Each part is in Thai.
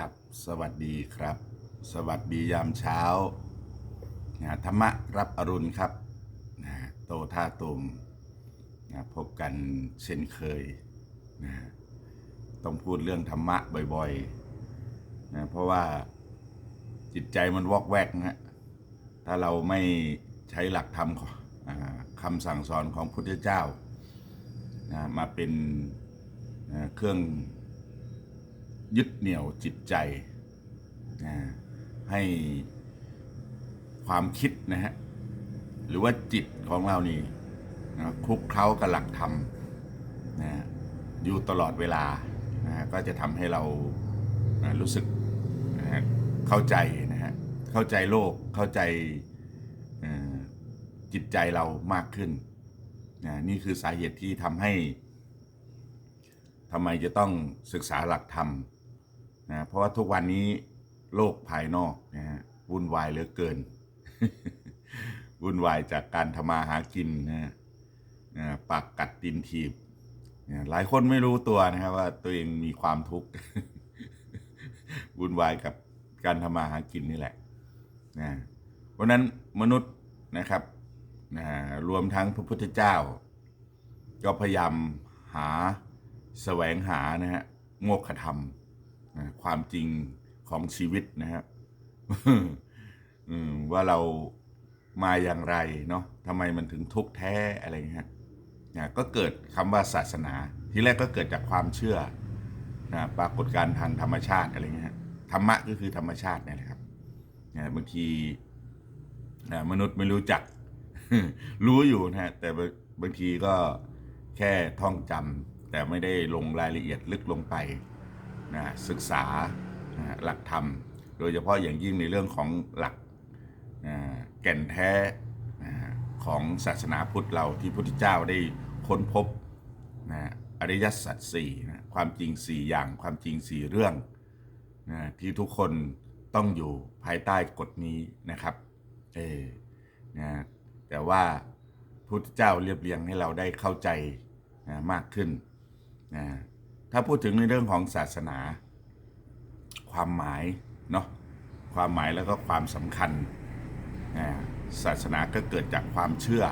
ครับ สวัสดีครับ สวัสดียามเช้านะธรรมะรับอรุณครับนะโตท่าตุมนะพบกันเช่นเคยนะต้องพูดเรื่องธรรมะบ่อยๆนะเพราะว่าจิตใจมันวอกแวกนะฮะถ้าเราไม่ใช้หลักธรรมคำสั่งสอนของพุทธเจ้านะมาเป็นเครื่อง ยึดเหนี่ยวจิตใจนะให้ความคิดนะฮะหรือว่าจิตของเรานี่นะคลุกเคล้ากับหลักธรรมนะอยู่ตลอดเวลานะก็จะทำให้เรานะรู้สึกนะฮะเข้าใจนะฮะเข้าใจโลกเข้าใจจิตใจเรามากขึ้นนะนี่คือสาเหตุที่ทำให้ทำไมจะต้องศึกษาหลักธรรม นะเพราะว่าทุกวันนี้โลกภายนอกนะฮะวุ่นวายเหลือเกิน วุ่นวายจากการทำมาหากินนะนะปากกัดตินทีบนะหลายคนไม่รู้ตัวนะครับว่าตัวเองมีความทุกข์วุ่นวายกับการทำมาหากินนี่แหละนะเพราะนั้นมนุษย์นะครับนะรวมทั้งพระพุทธเจ้า ก็พยายามหาแสวงหานะฮะโมกขธรรม ความจริงของชีวิตนะฮะอืมว่าเรามาอย่างไรเนาะทำไมมันถึงทุกข์แท้อะไรเงี้ยนะก็เกิดคำว่าศาสนา ที่แรกก็เกิดจากความเชื่อนะปรากฏการทางธรรมชาติอะไรเงี้ยธรรมะก็คือธรรมชาตินี่แหละครับนะบางทีนะมนุษย์ไม่รู้จัก รู้อยู่นะฮะแต่บางบางทีก็แค่ท่องจำแต่ไม่ได้ลงรายละเอียดลึกลงไป นะศึกษานะหลักธรรม โดยเฉพาะอย่างยิ่งในเรื่องของหลักนะแก่นแท้นะของศาสนาพุทธเราที่พระพุทธเจ้าได้ค้นพบนะอริยสัจสี่นะความจริงสี่อย่างความจริงสี่เรื่องนะที่ทุกคนต้องอยู่ภายใต้กฎนี้นะครับเออนะแต่ว่าพระพุทธเจ้าเรียบเรียงให้เราได้เข้าใจนะมากขึ้นนะ ถ้าพูดถึงในเรื่องของศาสนา ความหมายเนาะความหมายแล้วก็ความสำคัญศาสนาก็เกิดจากความเชื่อ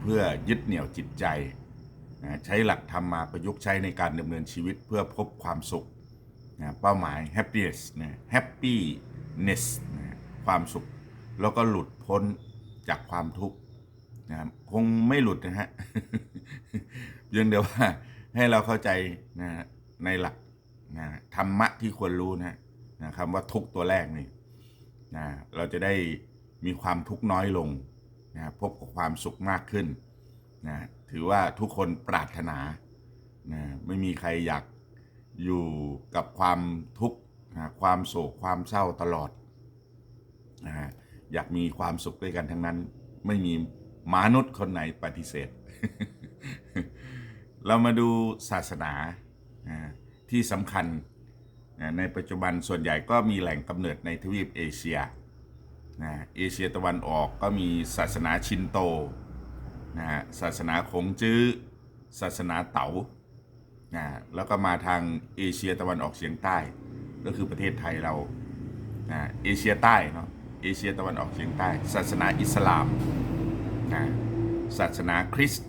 เพื่อยึดเหนี่ยวจิตใจ ใช้หลักธรรมมาประยุกต์ใช้ในการดำเนินชีวิตเพื่อพบความสุขเป้าหมาย happiness นะ happiness นะความสุข แล้วก็หลุดพ้นจากความทุกข์นะครับคงไม่หลุดนะฮะเพียงเดียวว่า ให้เราเข้าใจนะในหลักนะธรรมะที่ควรรู้นะนะคำว่าทุกตัวแรกนี่นะเราจะได้มีความทุกข์น้อยลงนะพบกับความสุขมากขึ้นนะถือว่าทุกคนปรารถนานะไม่มีใครอยากอยู่กับความทุกข์นะความโศกความเศร้าตลอดนะอยากมีความสุขด้วยกันทั้งนั้น ไม่มีมนุษย์คนไหนปฏิเสธ เรามาดูศาสนาที่สำคัญในปัจจุบันส่วนใหญ่ก็มีแหล่งกำเนิดในทวีปเอเชียนะเอเชียตะวันออกก็มีศาสนาชินโตนะฮะศาสนาคงจื้อ ศาสนาเต๋านะแล้วก็มาทางเอเชียตะวันออกเฉียงใต้ ก็คือประเทศไทยเรานะเอเชียใต้เนาะเอเชียตะวันออกเฉียงใต้ ศาสนาอิสลามนะศาสนาคริสต์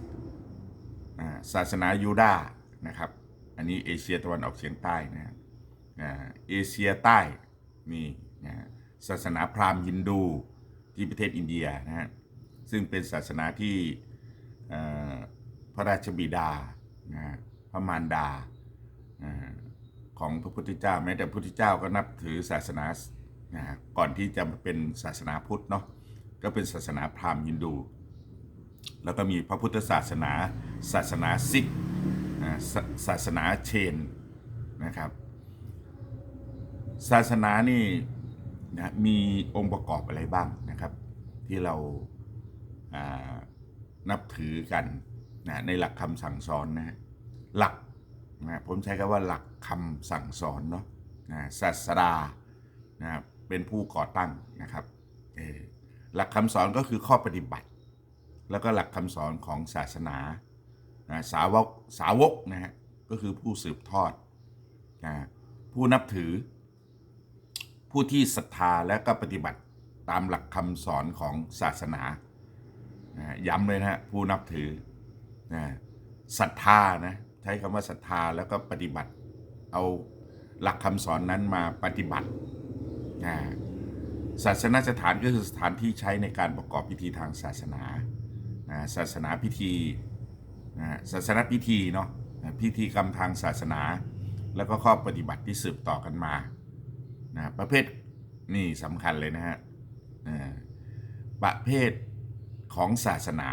ศาสนายูดาห์นะครับ อันนี้เอเชียตะวันออกเฉียงใต้นะอ่าเอเชียใต้มีนะศาสนาพราหมณ์ฮินดูที่ประเทศอินเดียนะฮะซึ่งเป็นศาสนาที่พระราชบิดานะพระมารดาอ่าของพระพุทธเจ้าแม้แต่พระพุทธเจ้าก็นับถือศาสนานะก่อนที่จะเป็นศาสนาพุทธเนาะก็เป็นศาสนาพราหมณ์ฮินดู แล้วก็มีพระพุทธศาสนา ศาสนาซิกศาศาสนาเชนนะครับ ศาสนานี่นะมีองค์ประกอบอะไรบ้างนะครับ ที่เราานับถือกันนะในหลักคำสั่งสอนนะฮะหลักนะผมใช้คำว่าหลักคำสั่งสอนเนาะนะศาสดานะเป็นผู้ก่อตั้งนะครับหลักคำสอนก็คือข้อปฏิบัติ แล้วก็หลักคำสอนของศาสนานะสาวกสาวกนะฮะก็คือผู้สืบทอดนะผู้นับถือ ผู้ที่ศรัทธาและก็ปฏิบัติตามหลักคำสอนของศาสนานะย้ำเลยนะฮะผู้นับถือนะศรัทธานะใช้คำว่าศรัทธาแล้วก็ปฏิบัติเอาหลักคำสอนนั้นมาปฏิบัตินะศาสนสถานก็คือสถานที่ใช้ในการประกอบพิธีทางศาสนา นะศาสนาพิธีนะศาสนาพิธีเนาะพิธีกรรมทางศาสนา แล้วก็ข้อปฏิบัติที่สืบต่อกันมานะประเภทนี่สำคัญเลยนะฮะประเภทของศาสนา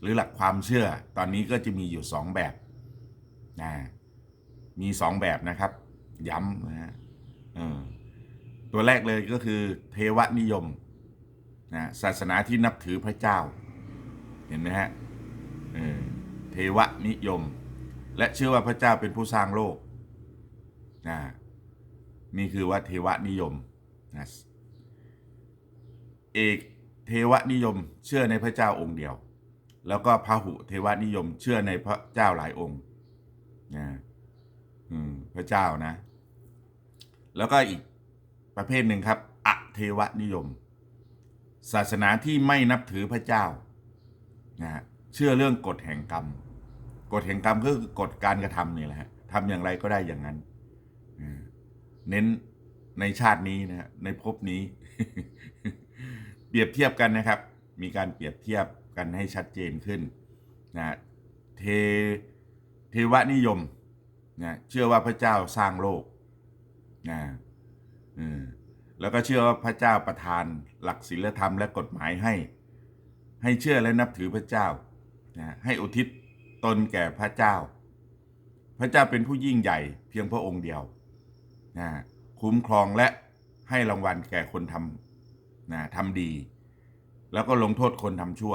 หรือหลักความเชื่อตอนนี้ก็จะมีอยู่สองแบบนะมีสองแบบนะครับ ย้ำนะฮะตัวแรกเลยก็คือเทวนิยมนะศาสนาที่นับถือพระเจ้า เห็นไหมฮะเทวนิยม และเชื่อว่าพระเจ้าเป็นผู้สร้างโลกนะนี่คือว่าเทวนิยมนะเอกเทวนิยมเชื่อในพระเจ้าองค์เดียว แล้วก็พหุเทวนิยมเชื่อในพระเจ้าหลายองค์นะพระเจ้านะ แล้วก็อีกประเภทหนึ่งครับ อเทวนิยม ศาสนาที่ไม่นับถือพระเจ้า นะฮะเชื่อเรื่องกฎแห่งกรรมกฎแห่งกรรมก็คือกฎการกระทำนี่แหละฮะทำอย่างไรก็ได้อย่างนั้นเน้นในชาตินี้นะฮะในภพนี้ เปรียบเทียบกันนะครับ มีการเปรียบเทียบกันให้ชัดเจนขึ้นนะเทเทวนิยมนะเชื่อว่าพระเจ้าสร้างโลกนะแล้วก็เชื่อว่าพระเจ้าประทานหลักศีลธรรมและกฎหมายให้ ให้เชื่อและนับถือพระเจ้านะให้อุทิศตนแก่พระเจ้า พระเจ้าเป็นผู้ยิ่งใหญ่เพียงพระองค์เดียวนะคุ้มครองและให้รางวัลแก่คนทำนะทำดี แล้วก็ลงโทษคนทำชั่ว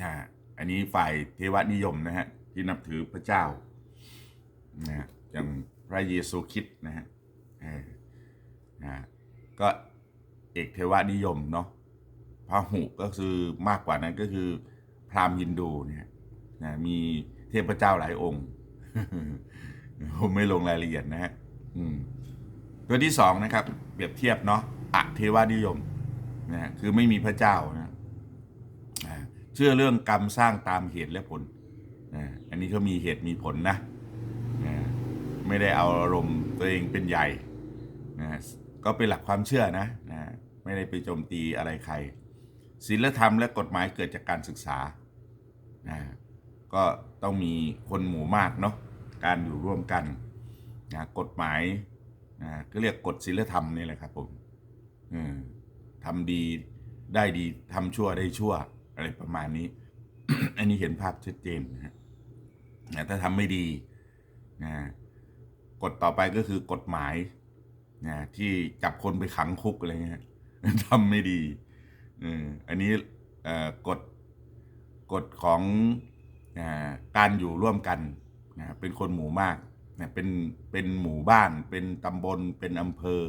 นะอันนี้ฝ่ายเทวนิยมนะฮะที่นับถือพระเจ้านะอย่างพระเยซูคริสต์นะฮะนะก็เอกเทวนิยมเนาะ พาหุก็คือมากกว่านั้นก็คือ พราหมณ์ฮินดูเนี่ยนะมีเทพเจ้าหลายองค์ ผมไม่ลงรายละเอียดนะฮะตัวที่สองนะครับ เปรียบเทียบเนาะอะเทวนิยมนะคือไม่มีพระเจ้านะเชื่อเรื่องกรรมสร้างตามเหตุและผลอ่าอันนี้เขามีเหตุมีผลนะไม่ได้เอาอารมณ์ตัวเองเป็นใหญ่นะก็เป็นหลักความเชื่อนะนะไม่ได้ไปโจมตีอะไรใคร ศีลธรรมและกฎหมายเกิดจากการศึกษานะก็ต้องมีคนหมู่มากเนาะการอยู่ร่วมกันนะกฎหมายนะก็เรียกกฎศีลธรรมนี่แหละครับผมทำดีได้ดีทำชั่วได้ชั่ว อะไรประมาณนี้ อันนี้เห็นภาพชัดเจนนะฮะนะถ้าทำไม่ดีนะกฎต่อไปก็คือกฎหมายนะที่จับคนไปขังคุกอะไรเงี้ยทำไม่ดี อออันนี้กฎกฎของอการอยู่ร่วมกันนะเป็นคนหมู่มากนะเป็นเป็นหมู่บ้าน เป็นตำบล เป็นอำเภอ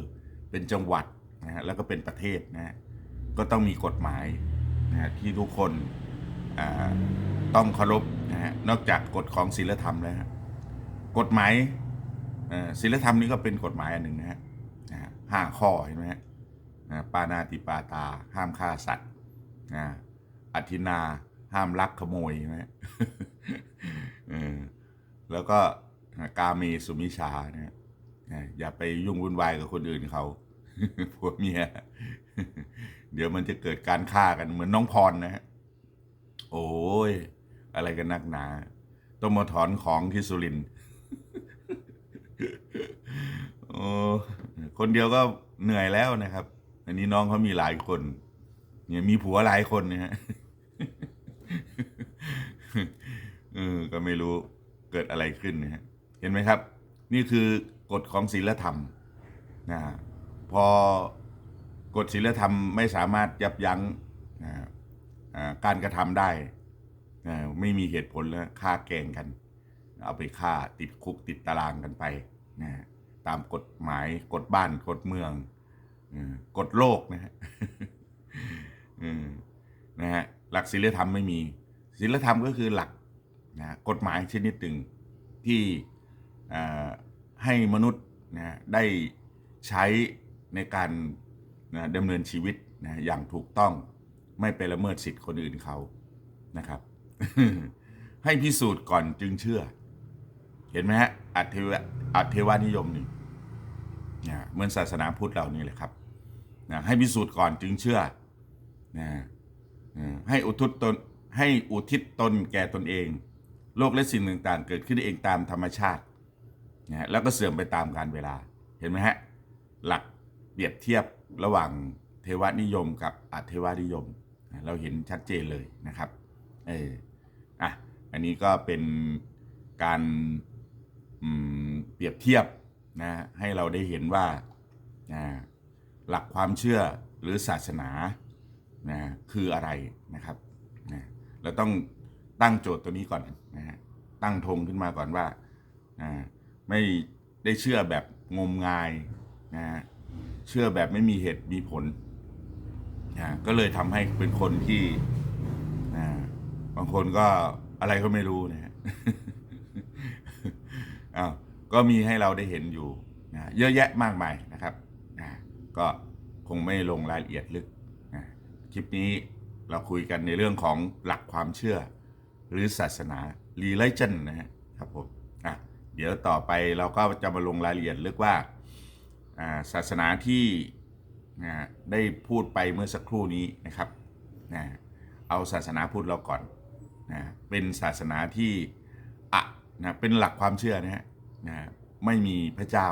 เป็นจังหวัดนะฮะแล้วก็เป็นประเทศนะฮะก็ต้องมีกฎหมายนะฮะที่ทุกคนต้องเคารพนะฮะนอกจากกฎของศีลธรรมแล้วฮะกฎหมายศีลธรรมนี่ก็เป็นกฎหมายอันหนึ่งนะฮะนะฮะห้าข้อเห็นไหมฮะ นะปานาติปาตา ห้ามฆ่าสัตว์นะอัตินาห้ามลักขโมยนะเออแล้วก็กาเมสุมิชาเนะนะอย่าไปยุ่งวุ่นวายกับคนอื่นเขาผัวเมีย เดี๋ยวมันจะเกิดการฆ่ากันเหมือนน้องพรนะฮะโอ้ย อะไรกันนักหนา ต้องมาถอนของที่สุรินโอ้คนเดียวก็เหนื่อยแล้วนะครับ อันนี้น้องเขามีหลายคน เนี่ยมีผัวหลายคนเนี่ยฮะเออก็ไม่รู้เกิดอะไรขึ้นนะฮะเห็นไหมครับ นี่คือกฎของศีลธรรมนะพอกฎศีลธรรมไม่สามารถยับยั้งนะการกระทำได้นะไม่มีเหตุผลแล้วฆ่าแกงกัน เอาไปฆ่าติดคุกติดตารางกันไปนะตามกฎหมายกฎบ้านกฎเมือง กฎโลกนะฮะนะฮะหลักศีลธรรมไม่มีศีลธรรมก็คือหลักนะกฎหมายชนิดหนึ่งที่ให้มนุษย์นะได้ใช้ในการนะดำเนินชีวิตนะอย่างถูกต้องไม่ไปละเมิดสิทธิ์คนอื่นเขานะครับ ให้พิสูจน์ก่อนจึงเชื่อ เห็นไหมฮะอัตเทวะอัตเทวานิยมนี่ นะเหมือนศาสนาพุทธเรานี่แหละครับนะให้พิสูจน์ก่อนจึงเชื่อนะให้อุทิศตนให้อุทิศตนแก่ตนเอง โลกและสิ่งต่างๆ เกิดขึ้นเองตามธรรมชาตินะแล้วก็เสื่อมไปตามกาลเวลาเห็นไหมฮะหลักเปรียบเทียบระหว่างเทวนิยมกับอัเทวนิยมนะเราเห็นชัดเจนเลยนะครับเอออะอันนี้ก็เป็นการเปรียบเทียบ นะให้เราได้เห็นว่านะหลักความเชื่อหรือศาสนานะคืออะไรนะครับนะเราต้องตั้งโจทย์ตัวนี้ก่อนนะฮะตั้งธงขึ้นมาก่อนว่านะไม่ได้เชื่อแบบงมงายนะฮะเชื่อแบบไม่มีเหตุมีผลนะก็เลยทำให้เป็นคนที่นะบางคนก็อะไรก็ไม่รู้นะฮะอ้าว ก็มีให้เราได้เห็นอยู่นะเยอะแยะมากมายนะครับนะก็คงไม่ลงรายละเอียดลึกนะคลิปนี้เราคุยกันในเรื่องของหลักความเชื่อ หรือศาสนา religion นะครับผมอะเดี๋ยวต่อไปเราก็จะมาลงรายละเอียดลึกว่าศาสนาที่นะได้พูดไปเมื่อสักครู่นี้นะครับนะเอาศาสนาพุทธเราก่อนนะเป็นศาสนาที่อะนะเป็นหลักความเชื่อนะฮะ นะไม่มีพระเจ้า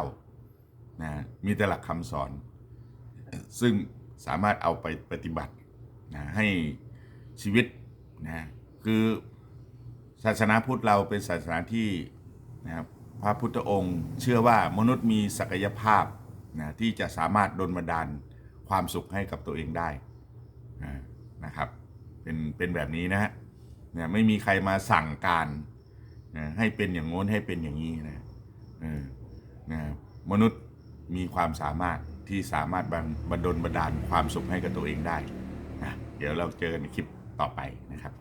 นะมีแต่หลักคำสอน ซึ่งสามารถเอาไปปฏิบัตินะให้ชีวิตนะคือศาสนาพุทธเราเป็นศาสนาที่นะครับพระพุทธองค์ เชื่อว่ามนุษย์มีศักยภาพนะที่จะสามารถดลบันดาลความสุขให้กับตัวเองได้นะครับเป็นเป็นแบบนี้นะฮะไม่มีใครมาสั่งการนะให้เป็นอย่างโน้นให้เป็นอย่างนี้นะ นะมนุษย์มีความสามารถที่สามารถบันบดลบันดาลความสุขให้กับตัวเองได้นะเดี๋ยวเราเจอกันในคลิปต่อไปนะครับ